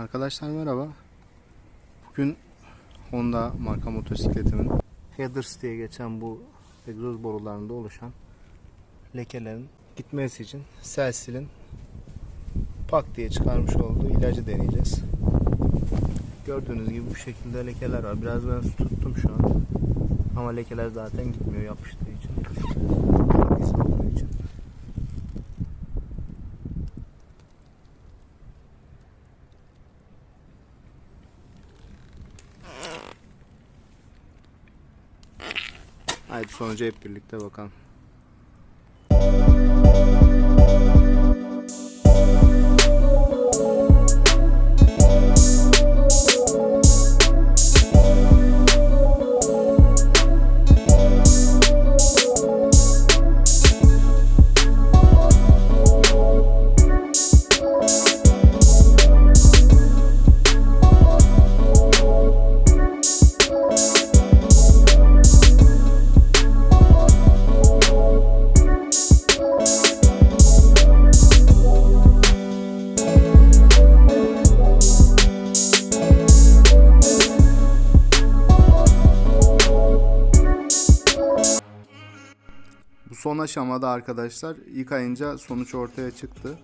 Arkadaşlar merhaba. Bugün Honda marka motosikletimin headers diye geçen bu egzoz borularında oluşan lekelerin gitmesi için Selsil'in pak diye çıkarmış olduğu ilacı deneyeceğiz. Gördüğünüz gibi bu şekilde lekeler var. Biraz ben su tuttum şu an. Ama lekeler zaten gitmiyor yapıştığı için. Haydi sonuca hep birlikte bakalım. Bu son aşamada arkadaşlar yıkayınca sonuç ortaya çıktı.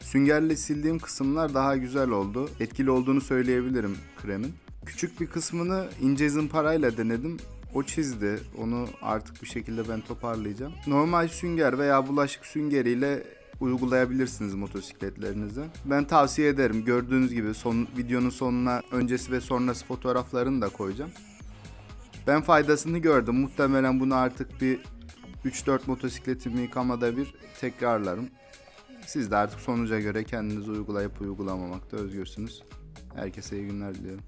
Süngerle sildiğim kısımlar daha güzel oldu. Etkili olduğunu söyleyebilirim kremin. Küçük bir kısmını ince zımparayla denedim. O çizdi. Onu artık bir şekilde ben toparlayacağım. Normal sünger veya bulaşık süngeriyle uygulayabilirsiniz motosikletlerinize. Ben tavsiye ederim. Gördüğünüz gibi son videonun sonuna öncesi ve sonrası fotoğraflarını da koyacağım. Ben faydasını gördüm. Muhtemelen bunu artık bir 3-4 motosikletimi yıkamada bir tekrarlarım. Siz de artık sonuca göre kendiniz uygulayıp uygulamamakta özgürsünüz. Herkese iyi günler diliyorum.